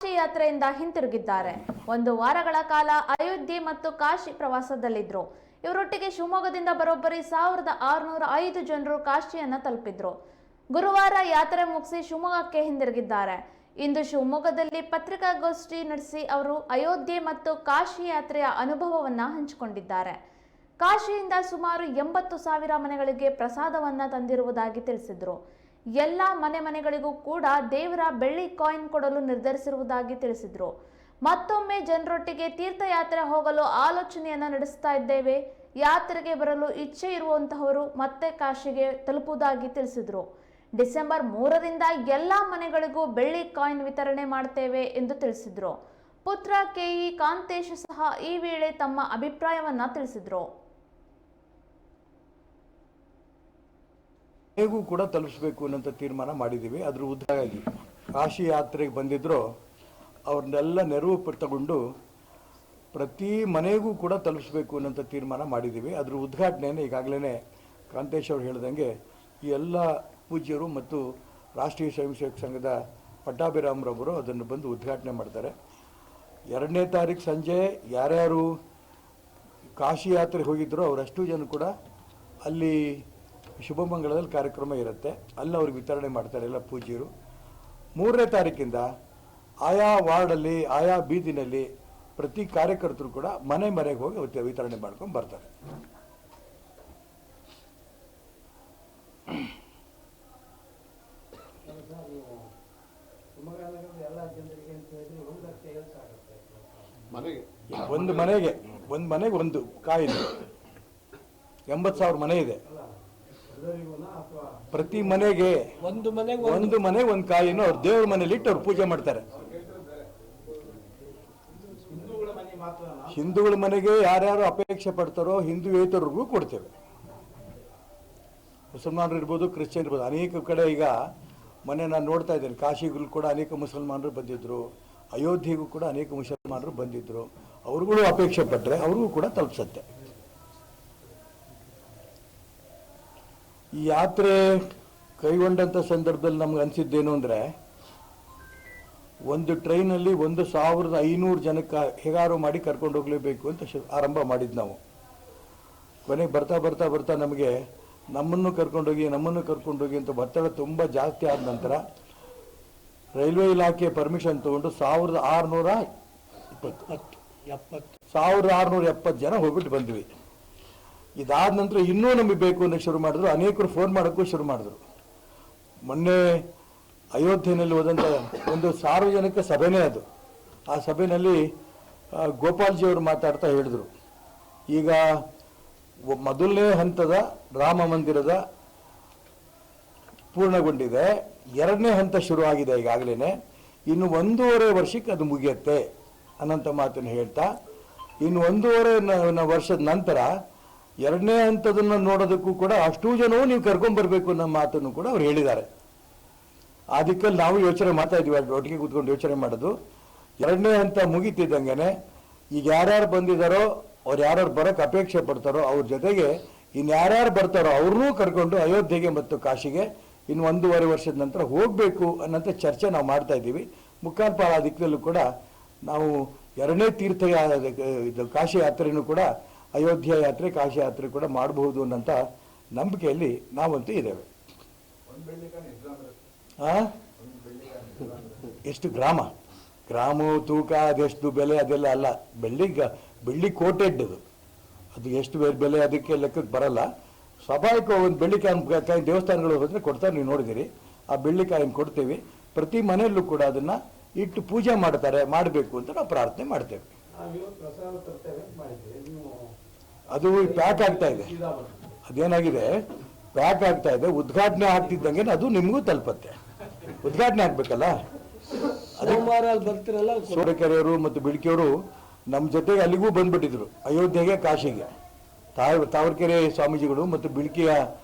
ಕಾಶಿ ಯಾತ್ರೆಯಿಂದ ಹಿಂತಿರುಗಿದ್ದಾರೆ. ಒಂದು ವಾರಗಳ ಕಾಲ ಅಯೋಧ್ಯೆ ಮತ್ತು ಕಾಶಿ ಪ್ರವಾಸದಲ್ಲಿದ್ರು. ಇವರೊಟ್ಟಿಗೆ ಶಿವಮೊಗ್ಗದಿಂದ ಬರೋಬ್ಬರಿ ಸಾವಿರದ ಆರುನೂರ ಐದು ಜನರು ಕಾಶಿಯನ್ನ ತಲುಪಿದ್ರು. ಗುರುವಾರ ಯಾತ್ರೆ ಮುಗಿಸಿ ಶಿವಮೊಗ್ಗಕ್ಕೆ ಹಿಂದಿರುಗಿದ್ದಾರೆ. ಇಂದು ಶಿವಮೊಗ್ಗದಲ್ಲಿ ಪತ್ರಿಕಾಗೋಷ್ಠಿ ನಡೆಸಿ ಅವರು ಅಯೋಧ್ಯೆ ಮತ್ತು ಕಾಶಿ ಯಾತ್ರೆಯ ಅನುಭವವನ್ನ ಹಂಚಿಕೊಂಡಿದ್ದಾರೆ. ಕಾಶಿಯಿಂದ ಸುಮಾರು ಎಂಬತ್ತು ಸಾವಿರ ಮನೆಗಳಿಗೆ ಪ್ರಸಾದವನ್ನ ತಂದಿರುವುದಾಗಿ ತಿಳಿಸಿದ್ರು. ಎಲ್ಲ ಮನೆ ಮನೆಗಳಿಗೂ ಕೂಡ ದೇವರ ಬೆಳ್ಳಿ ಕಾಯಿನ್ ಕೊಡಲು ನಿರ್ಧರಿಸಿರುವುದಾಗಿ ತಿಳಿಸಿದ್ರು. ಮತ್ತೊಮ್ಮೆ ಜನರೊಟ್ಟಿಗೆ ತೀರ್ಥಯಾತ್ರೆ ಹೋಗಲು ಆಲೋಚನೆಯನ್ನು ನಡೆಸ್ತಾ ಇದ್ದೇವೆ. ಯಾತ್ರೆಗೆ ಬರಲು ಇಚ್ಛೆ ಇರುವಂತಹವರು ಮತ್ತೆ ಕಾಶಿಗೆ ತಲುಪುವುದಾಗಿ ತಿಳಿಸಿದರು. ಡಿಸೆಂಬರ್ ಮೂರರಿಂದ ಎಲ್ಲ ಮನೆಗಳಿಗೂ ಬೆಳ್ಳಿ ಕಾಯಿನ್ ವಿತರಣೆ ಮಾಡ್ತೇವೆ ಎಂದು ತಿಳಿಸಿದರು. ಪುತ್ರ ಕೆಇ ಕಾಂತೇಶ್ ಸಹ ಈ ವೇಳೆ ತಮ್ಮ ಅಭಿಪ್ರಾಯವನ್ನ ತಿಳಿಸಿದ್ರು. ಹೇಗೂ ಕೂಡ ತಲುಪಿಸ್ಬೇಕು ಅನ್ನೋಂಥ ತೀರ್ಮಾನ ಮಾಡಿದ್ದೀವಿ. ಅದ್ರ ಉದ್ದಾಗಿ ಕಾಶಿ ಯಾತ್ರೆಗೆ ಬಂದಿದ್ರು ಅವ್ರನ್ನೆಲ್ಲ ನೆರವು ತಗೊಂಡು ಪ್ರತಿ ಮನೆಗೂ ಕೂಡ ತಲುಪಿಸ್ಬೇಕು ಅನ್ನೋಂಥ ತೀರ್ಮಾನ ಮಾಡಿದ್ದೀವಿ. ಅದ್ರ ಉದ್ಘಾಟನೆಯನ್ನು ಈಗಾಗಲೇ ಕಾಂತೇಶ್ ಅವರು ಹೇಳ್ದಂಗೆ ಈ ಎಲ್ಲ ಪೂಜ್ಯರು ಮತ್ತು ರಾಷ್ಟ್ರೀಯ ಸ್ವಯಂ ಸೇವಕ ಸಂಘದ ಪಟ್ಟಾಭಿರಾಮ್ರವರು ಅದನ್ನು ಬಂದು ಉದ್ಘಾಟನೆ ಮಾಡ್ತಾರೆ. ಎರಡನೇ ತಾರೀಕು ಸಂಜೆ ಯಾರ್ಯಾರು ಕಾಶಿ ಯಾತ್ರೆಗೆ ಹೋಗಿದ್ರು ಅವರಷ್ಟು ಜನ ಕೂಡ ಅಲ್ಲಿ ಶುಭಮಂಗಳದಲ್ಲಿ ಕಾರ್ಯಕ್ರಮ ಇರುತ್ತೆ. ಅಲ್ಲಿ ಅವ್ರಿಗೆ ವಿತರಣೆ ಮಾಡ್ತಾರೆ ಎಲ್ಲ ಪೂಜ್ಯರು. ಮೂರನೇ ತಾರೀಕಿಂದ ಆಯಾ ವಾರ್ಡಲ್ಲಿ ಆಯಾ ಬೀದಿನಲ್ಲಿ ಪ್ರತಿ ಕಾರ್ಯಕರ್ತರು ಕೂಡ ಮನೆ ಮನೆಗೆ ಹೋಗಿ ಅವತ್ತು ವಿತರಣೆ ಮಾಡ್ಕೊಂಡು ಬರ್ತಾರೆ. ಒಂದು ಮನೆಗೆ ಒಂದು ಮನೆಗೆ ಒಂದು ಕಾಯಿಲೆ. ಎಂಬತ್ತು ಸಾವಿರ ಮನೆ ಇದೆ. ಪ್ರತಿ ಮನೆಗೆ ಒಂದು ಮನೆಗೆ ಒಂದು ಮನೆ ಒಂದು ಕಾಯಿನ ಅವ್ರ ದೇವ್ರ ಮನೇಲಿ ಇಟ್ಟು ಅವ್ರು ಪೂಜೆ ಮಾಡ್ತಾರೆ. ಹಿಂದೂಗಳ ಮನೆಗೆ ಯಾರ್ಯಾರು ಅಪೇಕ್ಷೆ ಪಡ್ತಾರೋ ಹಿಂದೂಯೇತರಿಗೂ ಕೊಡ್ತೇವೆ. ಮುಸಲ್ಮಾನರು ಇರ್ಬೋದು ಕ್ರಿಶ್ಚಿಯನ್ ಇರ್ಬೋದು ಅನೇಕ ಕಡೆ ಈಗ ಮೊನ್ನೆ ನಾನು ನೋಡ್ತಾ ಇದ್ದೇನೆ ಕಾಶಿಗೂ ಕೂಡ ಅನೇಕ ಮುಸಲ್ಮಾನರು ಬಂದಿದ್ರು ಅಯೋಧ್ಯೆಗೂ ಕೂಡ ಅನೇಕ ಮುಸಲ್ಮಾನರು ಬಂದಿದ್ರು. ಅವ್ರಿಗೂ ಅಪೇಕ್ಷೆ ಪಟ್ಟರೆ ಅವ್ರಿಗೂ ಕೂಡ ತಲುಪಿಸತ್ತೆ. ಈ ಯಾತ್ರೆ ಕೈಗೊಂಡಂಥ ಸಂದರ್ಭದಲ್ಲಿ ನಮ್ಗೆ ಅನಿಸಿದ್ದೇನು ಅಂದರೆ ಒಂದು ಟ್ರೈನಲ್ಲಿ ಒಂದು ಸಾವಿರದ ಐನೂರು ಜನಕ್ಕೆ ಹೇಗಾರು ಮಾಡಿ ಕರ್ಕೊಂಡು ಹೋಗಲೇಬೇಕು ಅಂತ ಶು ಆರಂಭ ಮಾಡಿದ್ದು ನಾವು. ಕೊನೆಗೆ ಬರ್ತಾ ಬರ್ತಾ ಬರ್ತಾ ನಮಗೆ ನಮ್ಮನ್ನು ಕರ್ಕೊಂಡೋಗಿ ನಮ್ಮನ್ನು ಕರ್ಕೊಂಡೋಗಿ ಅಂತ ಒತ್ತಡ ತುಂಬ ಜಾಸ್ತಿ ಆದ ನಂತರ ರೈಲ್ವೆ ಇಲಾಖೆ ಪರ್ಮಿಷನ್ ತೊಗೊಂಡು ಸಾವಿರದ ಆರುನೂರ ಇಪ್ಪತ್ತು ಎಪ್ಪತ್ತು. ಸಾವಿರದ ಆರುನೂರ ಎಪ್ಪತ್ತು ಜನ ಹೋಗ್ಬಿಟ್ಟು ಬಂದ್ವಿ. ಇದಾದ ನಂತರ ಇನ್ನೂ ನಮಗೆ ಬೇಕು ಅಂತ ಶುರು ಮಾಡಿದ್ರು. ಅನೇಕರು ಫೋನ್ ಮಾಡೋಕ್ಕೂ ಶುರು ಮಾಡಿದ್ರು. ಮೊನ್ನೆ ಅಯೋಧ್ಯೆಯಲ್ಲಿ ಹೋದಂಥ ಒಂದು ಸಾರ್ವಜನಿಕ ಸಭೆನೇ ಅದು. ಆ ಸಭೆಯಲ್ಲಿ ಆ, ಗೋಪಾಲ್ಜಿ ಅವರು ಮಾತಾಡ್ತಾ ಹೇಳಿದರು. ಈಗ ಮೊದಲನೇ ಹಂತದ ರಾಮ ಮಂದಿರದ ಪೂರ್ಣಗೊಂಡಿದೆ. ಎರಡನೇ ಹಂತ ಶುರುವಾಗಿದೆ ಈಗಾಗಲೇ ಇನ್ನು ಒಂದೂವರೆ ವರ್ಷಕ್ಕೆ ಅದು ಮುಗಿಯುತ್ತೆ ಅನ್ನೋಂಥ ಮಾತನ್ನು ಹೇಳ್ತಾ ಇನ್ನು ಒಂದೂವರೆ ವರ್ಷದ ನಂತರ ಎರಡನೇ ಹಂತದನ್ನು ನೋಡೋದಕ್ಕೂ ಕೂಡ ಅಷ್ಟು ಜನವೂ ನೀವು ಕರ್ಕೊಂಡ್ಬರ್ಬೇಕು ಅನ್ನೋ ಮಾತನ್ನು ಕೂಡ ಅವ್ರು ಹೇಳಿದ್ದಾರೆ. ಆ ನಾವು ಯೋಚನೆ ಮಾಡ್ತಾ ಇದ್ದೀವಿ ಒಟ್ಟಿಗೆ ಕೂತ್ಕೊಂಡು ಯೋಚನೆ ಮಾಡೋದು. ಎರಡನೇ ಹಂತ ಮುಗೀತಿದ್ದಂಗೆ ಈಗ ಯಾರ್ಯಾರು ಬಂದಿದ್ದಾರೋ ಅವ್ರು ಯಾರ್ಯಾರು ಬರೋಕ್ಕೆ ಅಪೇಕ್ಷೆ ಪಡ್ತಾರೋ, ಅವ್ರ ಜೊತೆಗೆ ಇನ್ನು ಯಾರ್ಯಾರು ಬರ್ತಾರೋ ಅವ್ರನ್ನೂ ಕರ್ಕೊಂಡು ಅಯೋಧ್ಯೆಗೆ ಮತ್ತು ಕಾಶಿಗೆ ಇನ್ನು ಒಂದೂವರೆ ವರ್ಷದ ನಂತರ ಹೋಗಬೇಕು ಅನ್ನೋಂಥ ಚರ್ಚೆ ನಾವು ಮಾಡ್ತಾ ಇದ್ದೀವಿ. ಆ ದಿಕ್ಕಲ್ಲೂ ಕೂಡ ನಾವು ಎರಡನೇ ತೀರ್ಥ ಇದು ಕಾಶಿ ಯಾತ್ರೆಯೂ ಕೂಡ ಅಯೋಧ್ಯ ಯಾತ್ರೆ ಕಾಶಿ ಯಾತ್ರೆ ಕೂಡ ಮಾಡಬಹುದು ಅನ್ನೋಂಥ ನಂಬಿಕೆಯಲ್ಲಿ ನಾವಂತೂ ಇದ್ದೇವೆ? ಎಷ್ಟು ಗ್ರಾಮ? ಗ್ರಾಮ ತೂಕ ಅದೆಷ್ಟು ಬೆಲೆ ಅದೆಲ್ಲ ಅಲ್ಲ. ಬೆಳ್ಳಿ ಬೆಳ್ಳಿ ಕೋಟೆಡ್ ಅದು. ಅದು ಎಷ್ಟು ಬೆಲೆ ಅದಕ್ಕೆ ಲೆಕ್ಕಕ್ಕೆ ಬರಲ್ಲ. ಸ್ವಾಭಾವಿಕ ಒಂದು ಬೆಳ್ಳಿ ಕಾಯಿ ದೇವಸ್ಥಾನಗಳು ಹೋದ್ರೆ ಕೊಡ್ತಾರೆ ನೀವು ನೋಡಿದಿರಿ. ಆ ಬೆಳ್ಳಿ ಕೊಡ್ತೀವಿ. ಕೊಡ್ತೇವೆ ಪ್ರತಿ ಮನೆಯಲ್ಲೂ ಕೂಡ ಅದನ್ನು ಇಟ್ಟು ಪೂಜೆ ಮಾಡ್ತಾರೆ ಮಾಡಬೇಕು ಅಂತ ನಾವು ಪ್ರಾರ್ಥನೆ ಮಾಡ್ತೇವೆ. ಅದು ಪ್ಯಾಕ್ ಆಗ್ತಾ ಇದೆ. ಅದೇನಾಗಿದೆ? ಪ್ಯಾಕ್ ಆಗ್ತಾ ಇದೆ. ಉದ್ಘಾಟನೆ ಆಗ್ತಿದ್ದಂಗೆ ಅದು ನಿಮಗೂ ತಲುಪತ್ತೆ. ಉದ್ಘಾಟನೆ ಆಗ್ಬೇಕಲ್ಲ? ಬರ್ತಿರಲ್ಲ ಸೋರೆಕೆರೆಯವರು ಮತ್ತು ಬಿಳಿಕೆಯವರು ನಮ್ಮ ಜೊತೆಗೆ ಅಲ್ಲಿಗೂ ಬಂದ್ಬಿಟ್ಟಿದ್ರು. ಅಯೋಧ್ಯೆಗೆ ಕಾಶಿಗೆ. ತಾವ್ ತಾವರ್ಕೆರೆ ಸ್ವಾಮೀಜಿಗಳು ಮತ್ತು ಬಿಳಿಕೆಯ